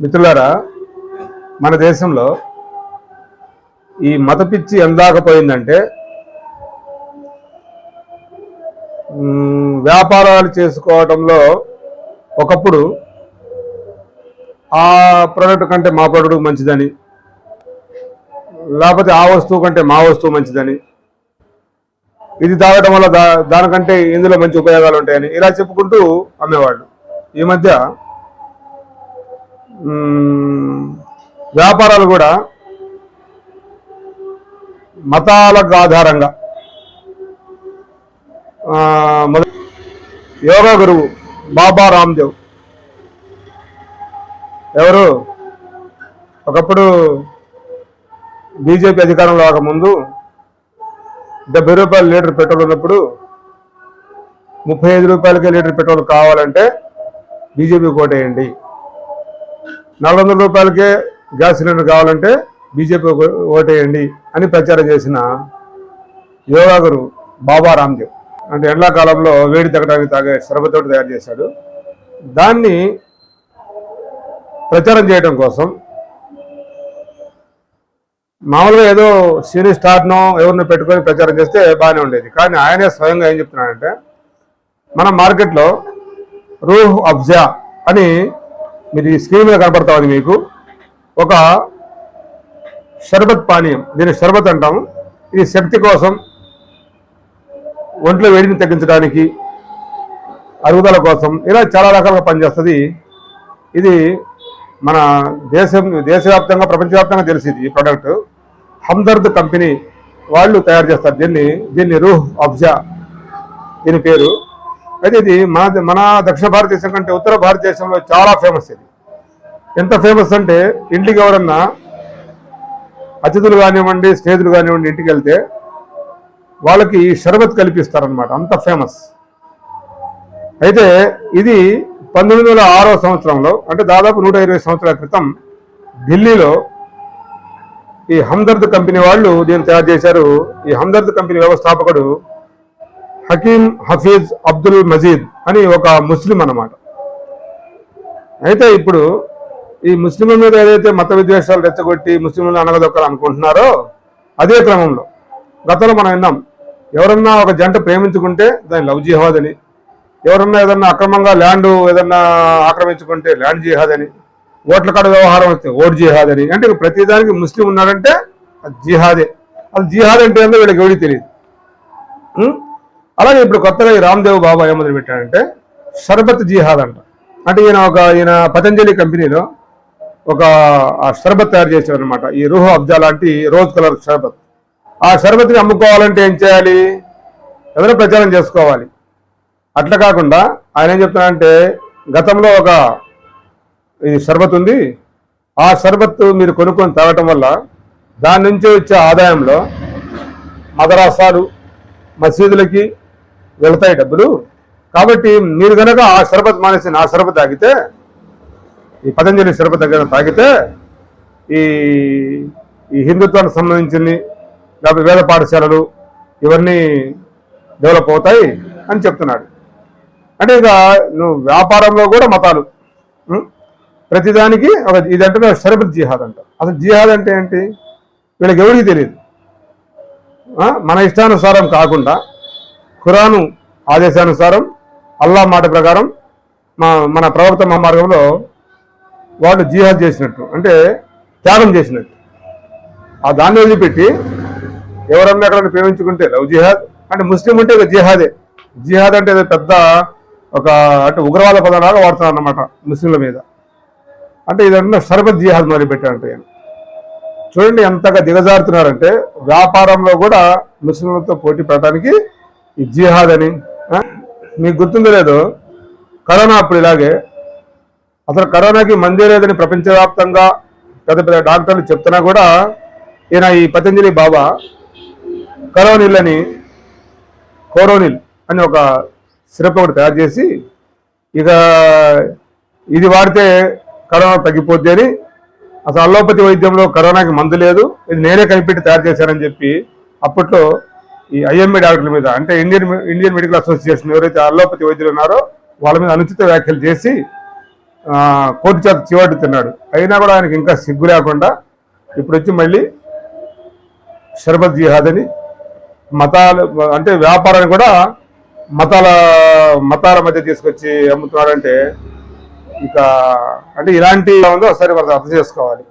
మిత్రులారా మన దేశంలో ఈ మత పిచ్చి ఎందాకపోయిందంటే వ్యాపారాలు చేసుకోవడంలో ఒకప్పుడు ఆ ప్రోడక్ట్ కంటే మా ప్రోడక్ట్ మంచిదని లేకపోతే ఆ వస్తువు కంటే మా వస్తువు మంచిదని ఇది తాగడం వల్ల దా దానికంటే ఇందులో మంచి ఉపయోగాలు ఉంటాయని ఇలా చెప్పుకుంటూ అమ్మేవాళ్ళు. ఈ మధ్య వ్యాపారాలు కూడా మతాలకు ఆధారంగా. యోగా గురువు బాబా రామ్దేవ్. ఎవరు? ఒకప్పుడు బీజేపీ అధికారంలో రాకముందు డెబ్బై రూపాయల లీటర్ పెట్రోల్ ఉన్నప్పుడు ముప్పై ఐదు రూపాయలకే లీటర్ పెట్రోల్ కావాలంటే బీజేపీ కోటేయండి నాలుగు వందల రూపాయలకే గ్యాస్ సిలిండర్ కావాలంటే బీజేపీ ఓటేయండి అని ప్రచారం చేసిన యోగా గురు బాబా రామ్దేవ్. అంటే ఎండాకాలంలో వేడి తగ్గడానికి తాగే శ్రమతోటి తయారు చేశాడు. దాన్ని ప్రచారం చేయడం కోసం మామూలుగా ఏదో సినీ స్టార్నో ఎవరిని పెట్టుకొని ప్రచారం చేస్తే బాగానే ఉండేది. కానీ ఆయనే స్వయంగా ఏం చెప్తున్నాడంటే మన మార్కెట్లో రూహ్ అఫ్జా అని మీరు ఈ స్క్రీన్ మీద కనపడతా ఉంది మీకు. ఒక షర్బత్ పానీయం దీన్ని షర్బత్ అంటాము. ఇది శక్తి కోసం ఒంట్లో వేడిని తగ్గించడానికి అరుగుదల కోసం ఇలా చాలా రకాలుగా పనిచేస్తుంది. ఇది మన దేశం దేశవ్యాప్తంగా ప్రపంచవ్యాప్తంగా తెలిసింది ఈ ప్రోడక్ట్ హమ్దర్ద్ కంపెనీ వాళ్ళు తయారు చేస్తారు దీన్ని దీన్ని రూహ్ అబ్జా దీని పేరు. అయితే ఇది మన మన దక్షిణ భారతదేశం కంటే ఉత్తర భారతదేశంలో చాలా ఫేమస్ ఇది. ఎంత ఫేమస్ అంటే ఇంటికి ఎవరన్నా అతిథులు కానివ్వండి స్నేహితులు కానివ్వండి ఇంటికి వెళ్తే వాళ్ళకి ఈ షర్బత్ కల్పిస్తారనమాట అంత ఫేమస్ అయితే ఇది పంతొమ్మిది వందల ఆరో సంవత్సరంలో అంటే దాదాపు నూట ఇరవై సంవత్సరాల క్రితం ఢిల్లీలో ఈ హమ్దర్ద్ కంపెనీ వాళ్ళు దీన్ని తయారు చేశారు. ఈ హందర్ద్ కంపెనీ వ్యవస్థాపకుడు హకీం హఫీజ్ అబ్దుల్ మజీద్ అని ఒక ముస్లిం అన్నమాట. అయితే ఇప్పుడు ఈ ముస్లింల మీద ఏదైతే మత విద్వేషాలు రెచ్చగొట్టి ముస్లింలను అనగదొక్కలు అనుకుంటున్నారో అదే క్రమంలో గతంలో మనం విన్నాం ఎవరన్నా ఒక జంట ప్రేమించుకుంటే దాని లవ్ జిహాద్ అని ఎవరన్నా ఏదన్నా అక్రమంగా ల్యాండ్ ఏదన్నా ఆక్రమించుకుంటే ల్యాండ్ జిహాద్ అని ఓట్ల కాడ వ్యవహారం వస్తే ఓట్ జిహాద్ అని అంటే ప్రతిదానికి ముస్లిం ఉన్నాడంటే అది జిహాదే. అది జిహాద్ అంటే ఏందో వీళ్ళకి ఎవరికి తెలియదు. అలాగే ఇప్పుడు కొత్తగా ఈ రామ్దేవ్ బాబా ఏమొదలు పెట్టాడంటే షర్బత్ జిహాద్ అంట. అంటే ఈయన ఒక ఈయన పతంజలి కంపెనీలో ఒక ఆ షర్బత్ తయారు చేశారు అనమాట ఈ రూహ అబ్జా లాంటి రోజ్ కలర్ షర్బత్. ఆ షర్బత్ని అమ్ముకోవాలంటే ఏం చేయాలి? ఎవరో ప్రచారం చేసుకోవాలి. అట్లా కాకుండా ఆయన ఏం చెప్తున్నారంటే గతంలో ఒక ఇది షర్బత్ ఉంది. ఆ షర్బత్ మీరు కొనుక్కొని తాగటం వల్ల దాని నుంచి వచ్చే ఆదాయంలో మదరాసాలు మసీదులకి వెళతాయి డబ్బులు. కాబట్టి మీరు కనుక ఆ షర్బత్ మానేసి నా షర్బత్ తాగితే ఈ పతంజలి శరపతి దగ్గర తాగితే ఈ ఈ హిందుత్వానికి సంబంధించింది లేకపోతే వేద పాఠశాలలు ఇవన్నీ డెవలప్ అవుతాయి అని చెప్తున్నాడు. అంటే ఇక నువ్వు వ్యాపారంలో కూడా మతాలు ప్రతిదానికి ఒక ఇదంటే షరబత్ జిహాద్ అంట. అసలు జిహాద్ అంటే ఏంటి? వీళ్ళకి ఎవరికి తెలియదు. మన ఇష్టానుసారం కాకుండా ఖురాను ఆదేశానుసారం అల్లా మాట ప్రకారం మా మన ప్రవక్త మా మార్గంలో వాళ్ళు జిహాద్ చేసినట్టు అంటే త్యాగం చేసినట్టు. ఆ దాన్ని వదిలిపెట్టి ఎవరన్నా ఎక్కడన్నా ప్రేమించుకుంటే లవ్ జిహాద్ అంటే ముస్లిం అంటే జిహాదే. జిహాద్ అంటే ఏదో పెద్ద ఒక అంటే ఉగ్రవాద పదాలాగా వాడుతున్నారు అన్నమాట ముస్లింల మీద. అంటే ఇదంతా షర్బత్ జిహాద్ మొదలు పెట్టారంట ఆయన చూడండి ఎంతగా దిగజారుతున్నారంటే వ్యాపారంలో కూడా ముస్లింలతో పోటీ పడటానికి ఈ జిహాద్ అని మీకు గుర్తుందో లేదో కరోనా అప్పుడు ఇలాగే అసలు కరోనాకి మందే లేదని ప్రపంచవ్యాప్తంగా పెద్ద పెద్ద డాక్టర్లు చెప్తున్నా కూడా ఈయన ఈ పతంజలి బాబా కరోనిల్ అని కోరోనిల్ అని ఒక సిరప్ ఒకటి తయారు చేసి ఇక ఇది వాడితే కరోనా తగ్గిపోద్ది అని అసలు అల్లోపతి వైద్యంలో కరోనాకి మందు లేదు. ఇది నేనే కనిపెట్టి తయారు చేశానని చెప్పి అప్పట్లో ఈ ఐఎంఏ డాక్టర్ల మీద అంటే ఇండియన్ ఇండియన్ మెడికల్ అసోసియేషన్ ఎవరైతే అల్లోపతి వైద్యులు ఉన్నారో వాళ్ళ మీద అనుచిత వ్యాఖ్యలు చేసి కోర్టు చేత చివాటు తిన్నాడు. అయినా కూడా ఆయనకి ఇంకా సిగ్గు లేకుండా ఇప్పుడు వచ్చి మళ్ళీ షర్బత్ జిహాద్ అని మతాలు అంటే వ్యాపారాన్ని కూడా మతాల మతాల మధ్య తీసుకొచ్చి అమ్ముతున్నాడంటే ఇక అంటే ఇలాంటి ఉందో ఒకసారి మనం అర్థం చేసుకోవాలి.